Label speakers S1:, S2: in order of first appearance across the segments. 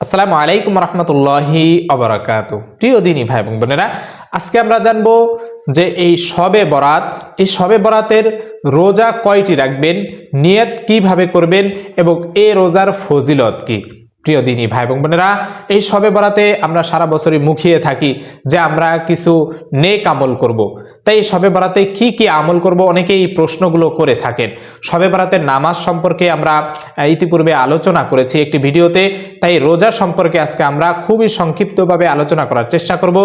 S1: আসসালামু আলাইকুম রহমতুল্লাহি অবরাকাত প্রিয় দিনী ভাই এবং বোনেরা, আজকে আমরা জানব যে এই সবে বরাত, এই সবে বরাতের রোজা কয়টি রাখবেন, নিয়ত কীভাবে করবেন এবং এ রোজার ফজিলত কি প্রিয় দিনী ভাই এবং বোনেরা, এই সবে বরাতে আমরা সারা বছরই মুখিয়ে থাকি যে আমরা কিছু নেক আমল করব। তাই সবে বরাতে কি কি আমল করব অনেকেই এই প্রশ্নগুলো করে থাকেন। সবে বরাতের নামাজ সম্পর্কে আমরা ইতিপূর্বে আলোচনা করেছি একটি ভিডিওতে। তাই রোজা সম্পর্কে আজকে আমরা খুবই সংক্ষিপ্তভাবে আলোচনা করার চেষ্টা করব।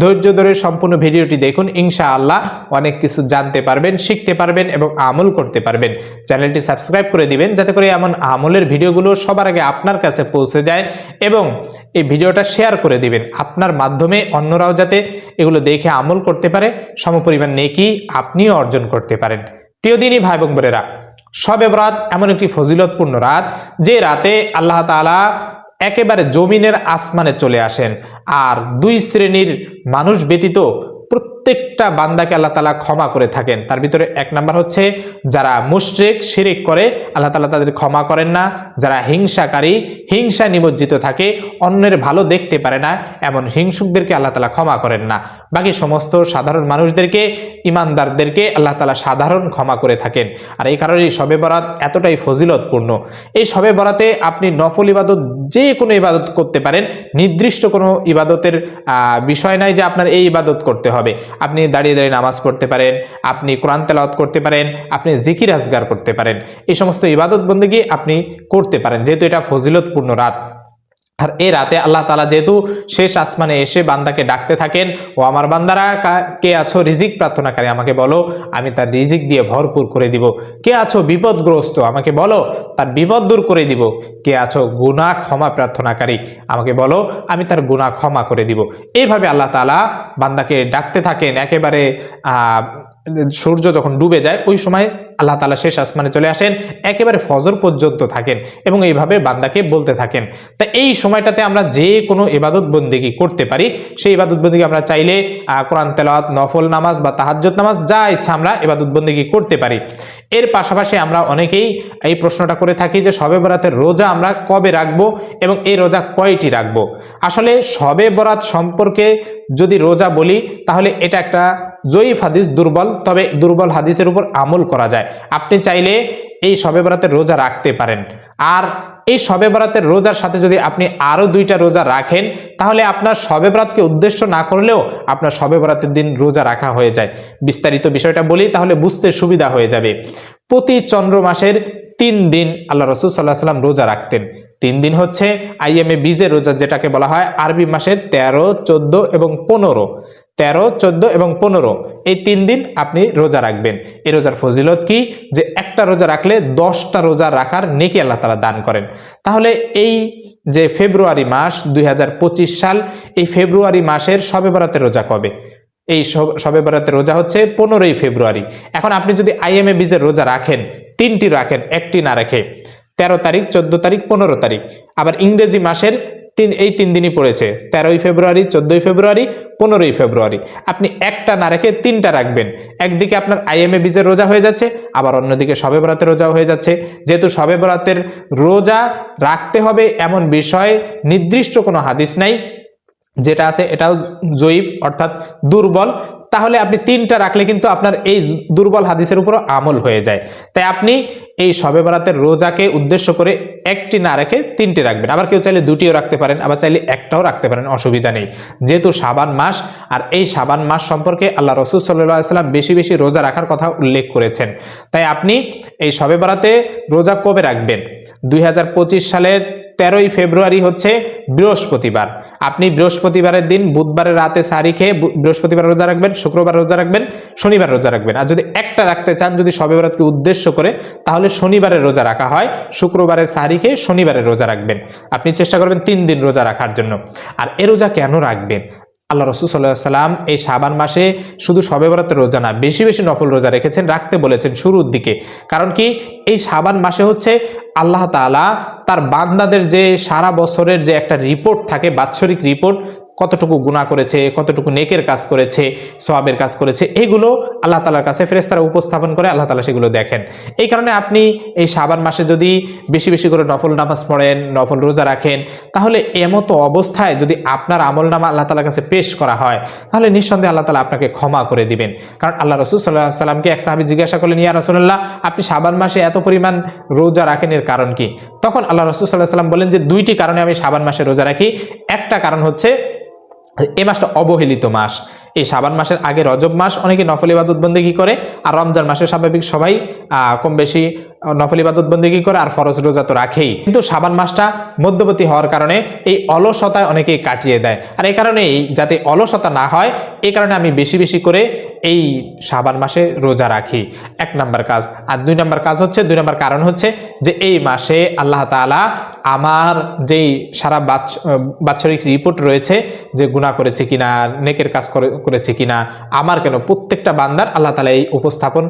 S1: ধৈর্য ধরে সম্পূর্ণ ভিডিওটি দেখুন ইনশা আল্লাহ অনেক কিছু জানতে পারবেন, শিখতে পারবেন এবং আমল করতে পারবেন। চ্যানেলটি সাবস্ক্রাইব করে দিবেন যাতে করে এমন আমলের ভিডিওগুলো সবার আগে আপনার কাছে পৌঁছে যায় এবং এই ভিডিওটা শেয়ার করে দিবেন। আপনার মাধ্যমে অন্যরাও যাতে এগুলো দেখে আমল করতে পারে। সমপরিমাণ নেকি আপনিও অর্জন করতে পারেন। প্রিয় দিনই ভাই এবং বোনেরা, সবে এমন একটি ফজিলতপূর্ণ রাত, যে রাতে আল্লাহ তালা একেবারে জমিনের আসমানে চলে আসেন। আর দুই শ্রেণির মানুষ ব্যতীত প্রত্যেকটা বান্দাকে আল্লাহ তালা ক্ষমা করে থাকেন। তার ভিতরে এক নাম্বার হচ্ছে, যারা মুশরিক, শিরিক করে, আল্লাহ তালা তাদের ক্ষমা করেন না। যারা হিংসাকারী, হিংসা নিমজ্জিত থাকে, অন্যের ভালো দেখতে পারে না, এমন হিংসুকদেরকে আল্লাহ তালা ক্ষমা করেন না। বাকি সমস্ত সাধারণ মানুষদেরকে, ইমানদারদেরকে আল্লাহ তালা সাধারণ ক্ষমা করে থাকেন। আর এই কারণে এই শবে বরাত এতটাই ফজিলতপূর্ণ। এই শবে বরাতে আপনি নফল ইবাদত যে কোনো ইবাদত করতে পারেন। নির্দিষ্ট কোনো ইবাদতের বিষয় নাই যে আপনার এই ইবাদত করতে হবে। আপনি দাঁড়িয়ে দাঁড়িয়ে নামাজ পড়তে পারেন, আপনি কোরআন তেলাওয়াত করতে পারেন, আপনি জিকির আজগার করতে পারেন। এই সমস্ত ইবাদত বন্দেগী আপনি করতে পারেন। যেহেতু এটা ফজিলতপূর্ণ রাত আর এ রাতে আল্লাহ তালা যেহেতু শেষ আসমানে এসে বান্দাকে ডাকতে থাকেন, ও আমার বান্দারা, কা- আছো? রিজিক প্রার্থনাকারী আমাকে বলো, আমি তার রিজিক দিয়ে ভরপুর করে দিব। কে আছো? বিপদগ্রস্ত, আমাকে বলো, তার বিপদ দূর করে দিব। কে আছো? গুনাহ ক্ষমা প্রার্থনাকারী, আমাকে বলো, আমি তার গুনাহ ক্ষমা করে দিব। এইভাবে আল্লাহ তালা বান্দাকে ডাকতে থাকেন। একেবারে সূর্য যখন ডুবে যায়, ওই সময় আল্লাহ তালা শেষ আসমানে চলে আসেন, একেবারে ফজর পর্যন্ত থাকেন এবং এইভাবে বান্দাকে বলতে থাকেন। তা এই সময়টাতে আমরা যে কোনো ইবাদত বন্দিগি করতে পারি, সেই ইবাদত বন্দিগি আমরা চাইলে কোরআন তেলাওয়াত, নফল নামাজ বা তাহাজ্জত নামাজ, যা ইচ্ছা আমরা ইবাদত বন্দিগি করতে পারি। এর পাশাপাশি আমরা অনেকেই এই প্রশ্নটা করে থাকি যে শবে বরাতের রোজা আমরা কবে রাখব এবং এই রোজা কয়টি রাখব? আসলে শবে বরাত সম্পর্কে যদি রোজা বলি, তাহলে এটা একটা জয়ীফ হাদিস দুর্বল, তবে দুর্বল হাদিসের উপর আমল করা যায়। আপনি চাইলে এই শবে বরাতের রোজা রাখতে পারেন। আর এই শবে বরাতের রোজার সাথে যদি আপনি আরও দুইটা রোজা রাখেন, তাহলে আপনার শবে বরাতকে উদ্দেশ্য না করলেও আপনার শবে বরাতের দিন রোজা রাখা হয়ে যায়। বিস্তারিত বিষয়টা বলি, তাহলে বুঝতে সুবিধা হয়ে যাবে। প্রতি চন্দ্র মাসের তিন দিন আল্লাহ রসুল সাল্লাহ সাল্লাম রোজা রাখতেন। তিন দিন হচ্ছে আইএমএ বীজের রোজা, যেটাকে বলা হয় আরবি মাসের তেরো, চোদ্দ এবং পনেরো। তেরো, চোদ্দ এবং পনেরো। এই তিন দিন আপনি রোজা রাখবেন। এই রোজার ফজিলত কি? যে একটা রোজা রাখলে দশটা রোজা রাখার নেকি আল্লাহ তালা দান করেন। তাহলে এই যে ফেব্রুয়ারি মাস দুই হাজার পঁচিশ সাল, এই ফেব্রুয়ারি মাসের সবে বরাতের রোজা কবে? এই সব- বরাতের রোজা হচ্ছে পনেরোই ফেব্রুয়ারি। এখন আপনি যদি আইএমএ বীজের রোজা রাখেন, তিনটি রাখেন, একটি না রাখে, তেরো তারিখ, চোদ্দ তারিখ, পনেরো তারিখ। আবার ইংরেজি মাসের তিন এই তিন দিনই পড়েছে। তেরোই ফেব্রুয়ারি, চোদ্দোই ফেব্রুয়ারি, পনেরোই ফেব্রুয়ারি। আপনি একটা না রেখে তিনটা রাখবেন। একদিকে আপনার আইএমএ বীজের রোজা হয়ে যাচ্ছে, আবার অন্যদিকে শবে বরাতের রোজা হয়ে যাচ্ছে। যেহেতু শবে বরাতের রোজা রাখতে হবে এমন বিষয়, নির্দিষ্ট কোনো হাদিস নাই, যেটা আছে এটাও জয়ীব, অর্থাৎ দুর্বল। তাহলে আপনি তিনটা রাখলে কিন্তু আপনার এই দুর্বল হাদিসের উপর আমল হয়ে যায়। তাই আপনি এই শবে বরাতের রোজাকে উদ্দেশ্য করে একটি না রেখে তিনটি রাখবেন। আবার কেউ চাইলে দুটিও রাখতে পারেন, আবার চাইলে একটাও রাখতে পারেন, অসুবিধা নেই। যেহেতু সাবান মাস, আর এই সাবান মাস সম্পর্কে আল্লাহ রসুল সাল্লাহ সাল্লাম বেশি বেশি রোজা রাখার কথা উল্লেখ করেছেন। তাই আপনি এই শবে বরাতে রোজা কবে রাখবেন? দুই হাজার পঁচিশ সালের তেরোই ফেব্রুয়ারি হচ্ছে বৃহস্পতিবার। আপনি বৃহস্পতিবারের দিন বুধবারের রাতে সারি খেয়ে বৃহস্পতিবার রোজা রাখবেন, শুক্রবার রোজা রাখবেন, শনিবার রোজা রাখবেন। আর যদি একটা রাখতে চান, যদি সবে বরাতকে উদ্দেশ্য করে, তাহলে শনিবারের রোজা রাখা হয়। শুক্রবারের সারি খেয়ে শনিবারের রোজা রাখবেন। আপনি চেষ্টা করবেন তিন দিন রোজা রাখার জন্য। আর এ রোজা কেন রাখবেন? আল্লাহ রসুল সাল্লাহ সাল্লাম এই সাবান মাসে শুধু সবে রোজা না, বেশি বেশি নফল রোজা রেখেছেন, রাখতে বলেছেন শুরুর দিকে। কারণ কি? এই সাবান মাসে হচ্ছে আল্লাহ তাআলা তার বান্দাদের যে সারা বছরের যে একটা রিপোর্ট থাকে বাৎসরিক রিপোর্ট কতটুকু গুণা করেছে, কতটুকু নেকের কাজ করেছে সোয়াবের কাজ করেছে, এগুলো আল্লাহ তালার কাছে ফেরেস্তারা উপস্থাপন করে, আল্লাহ তালা সেগুলো দেখেন। এই কারণে আপনি এই সাবান মাসে যদি বেশি বেশি করে নফল নামাজ পড়েন, নফল রোজা রাখেন, তাহলে এমতো অবস্থায় যদি আপনার আমল নামা আল্লাহ তালার কাছে পেশ করা হয়, তাহলে নিঃসন্দেহে আল্লাহ তালা আপনাকে ক্ষমা করে দিবেন। কারণ আল্লাহ রসুল সাল্লাহ সাল্লামকে এক সাহাবি জিজ্ঞাসা করলেন, ইয়া রসুল্লাহ আপনি সাবান মাসে এত পরিমাণ রোজা রাখেন এর কারণ কি? তখন আল্লাহ রসুল সাল্লাহ সাল্লাম বলেন যে, দুইটি কারণে আমি সাবান মাসে রোজা রাখি। একটা কারণ হচ্ছে এই মাসটা অবহেলিত মাস। এই সাবান মাসের আগে রজব মাস, অনেকে নফল ইবাদত বন্দী করে? আর রমজান মাসে স্বাভাবিক সবাই কম বেশি নফলি নফল ইবাদত কি করে? আর ফরজ রোজা তো রাখেই। কিন্তু সাবান মাসটা মধ্যবর্তী হওয়ার কারণে এই অলসতায় অনেকেই কাটিয়ে দেয়। আর এই কারণেই যাতে অলসতা না হয় এই কারণে আমি বেশি বেশি করে এই সাবান মাসে রোজা রাখি। এক নাম্বার কাজ। আর দুই নাম্বার কাজ হচ্ছে, দুই নাম্বার কারণ হচ্ছে যে এই মাসে আল্লাহ তাআলা আমার যেই সারা বাৎসরিক রিপোর্ট রয়েছে যে গুণা করেছে কিনা, নেকের কাজ করেছে কিনা, আমার কেন প্রত্যেকটা বান্দার আল্লাহ তালা এই উপস্থাপন,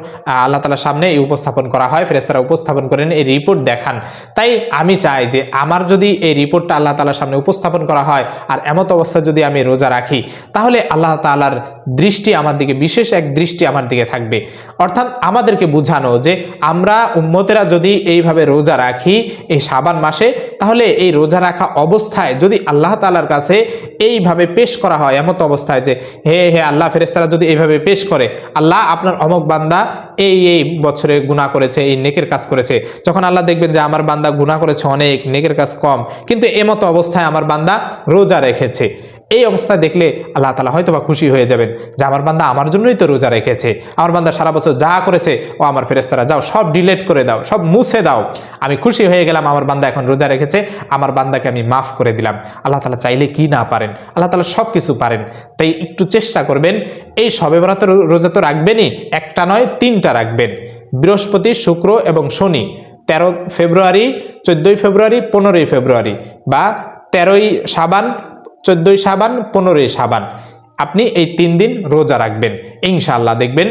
S1: আল্লাহ তালার সামনে এই উপস্থাপন করা হয় ফেরেস্তারা উপস্থাপন করেন, এই রিপোর্ট দেখান। তাই আমি চাই যে আমার যদি এই রিপোর্টটা আল্লাহ তালার সামনে উপস্থাপন করা হয়, আর এমত অবস্থায় যদি আমি রোজা রাখি, তাহলে আল্লাহ তালার দৃষ্টি আমার দিকে বিশেষ এক দৃষ্টি আমার দিকে থাকবে। অর্থাৎ আমাদেরকে বুঝানো যে আমরা উম্মতেরা যদি এইভাবে রোজা রাখি এই সাবান মাসে, তাহলে এই রোজা রাখা অবস্থায় যদি আল্লাহ তালার কাছে এইভাবে পেশ করা হয়, এমত অবস্থায় যে, হে হে আল্লাহ ফেরেস্তারা যদি এইভাবে পেশ করে, আল্লাহ আপনার অমক বান্দা এই এই বছরে গুণা করেছে, এই নেকের কাজ করেছে। যখন আল্লাহ দেখবেন যে আমার বান্দা গুণা করেছে অনেক, নেকের কাজ কম, কিন্তু এমতো অবস্থায় আমার বান্দা রোজা রেখেছে। এই অবস্থায় দেখলে আল্লাহ তালা হয়তো বা খুশি হয়ে যাবেন যে আমার বান্দা আমার জন্যই তো রোজা রেখেছে। আমার বান্দা সারা বছর যা করেছে, ও আমার ফেরেস্তারা যাও, সব ডিলেট করে দাও, সব মুছে দাও। আমি খুশি হয়ে গেলাম, আমার বান্দা এখন রোজা রেখেছে, আমার বান্দাকে আমি মাফ করে দিলাম। আল্লাহ তালা চাইলে কি না পারেন? আল্লাহ তালা সব কিছু পারেন। তাই একটু চেষ্টা করবেন, এই সবে বরাত রোজা তো রাখবেনই, একটা নয়, তিনটা রাখবেন। বৃহস্পতি, শুক্র এবং শনি, তেরো ফেব্রুয়ারি, চোদ্দোই ফেব্রুয়ারি, পনেরোই ফেব্রুয়ারি বা তেরোই সাবান চোদ্দোই সাবান পনেরোই সাবান। আপনি এই তিন দিন রোজা রাখবেন। ইনশাআল্লাহ দেখবেন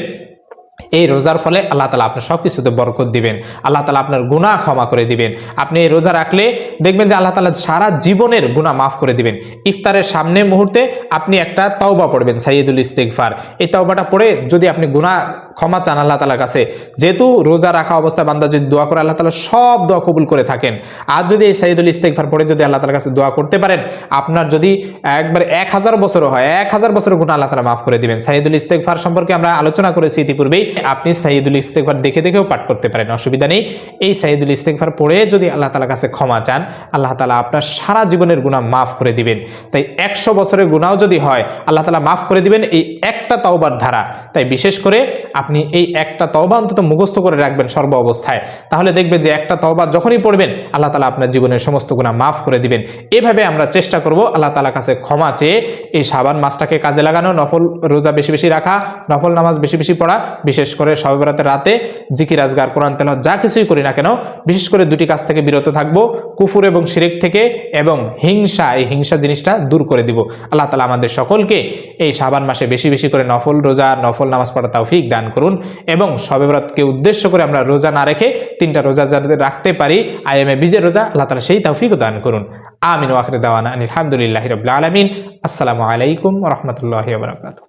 S1: এই রোজার ফলে আল্লাহ তালা আপনার সব কিছুতে বরকত দিবেন। আল্লাহ তালা আপনার গুনাহ ক্ষমা করে দিবেন। আপনি এই রোজা রাখলে দেখবেন যে আল্লাহ তালা সারা জীবনের গুনাহ মাফ করে দিবেন। ইফতারের সামনে মুহূর্তে আপনি একটা তওবা পড়বেন সাইয়দুল ইস্তেগফার। এই তওবাটা পড়ে যদি আপনি গুনাহ ক্ষমা চান আল্লাহ তালার কাছে, যেহেতু রোজা রাখা অবস্থায় বান্দা যদি দোয়া করে আল্লাহ তালা সব দোয়া কবুল করে থাকেন। আর যদি এই সাইদুল ইস্তেকভার পড়ে যদি আল্লাহ তালার কাছে দোয়া করতে পারেন, আপনার যদি একবার এক হাজার বছরও হয়, এক হাজার বছরের গুণ আল্লাহ তালা মাফ করে দিবেন। সাইদুল ইস্তেকভার সম্পর্কে আমরা আলোচনা করেছি ইতিপূর্বেই। আপনি সাইদুল ইস্তেকভার দেখে দেখেও পাঠ করতে পারেন, অসুবিধা নেই। এই সাইদুল ইস্তেকভার পড়ে যদি আল্লাহ তালার কাছে ক্ষমা চান, আল্লাহ তালা আপনার সারা জীবনের গুণা মাফ করে দিবেন। তাই একশো বছরের গুণাও যদি হয়, আল্লাহ তালা মাফ করে দিবেন। এই একটা তওবার ধারা। তাই বিশেষ করে আপনি এই একটা তওবা অন্তত মুখস্থ করে রাখবেন সর্ব অবস্থায়। তাহলে দেখবেন যে একটা তওবা যখনই পড়বেন, আল্লাহ তালা আপনার জীবনের সমস্ত গুণা মাফ করে দিবেন। এভাবে আমরা চেষ্টা করব আল্লাহ তালার কাছে ক্ষমা চেয়ে এই সাবান মাসটাকে কাজে লাগানো, নফল রোজা বেশি বেশি রাখা, নফল নামাজ বেশি বেশি পড়া, বিশেষ করে সবে বরাতের রাতে জিকির, আজগার, কোরআন তেল যা কিছুই করি না কেন, বিশেষ করে দুটি কাজ থেকে বিরত থাকব, কুফুর এবং শিরিক থেকে এবং হিংসা, এই হিংসা জিনিসটা দূর করে দিব। আল্লাহ তালা আমাদের সকলকে এই সাবান মাসে বেশি বেশি নফল রোজা, নফল নামাজ পড়া তাওফিক দান করুন এবং সবে বরাতকে উদ্দেশ্য করে আমরা রোজা না রেখে তিনটা রোজা যাতে রাখতে পারি আই এম এ বিজের রোজা, আল্লাহ তালা সেই তৌফিকও দান করুন। আমিন ওয়াখরে দাওয়ানা আলহামদুলিল্লাহ রবিল আলমিন। আসসালামু আলাইকুম রহমতুল্লাহ বারকাত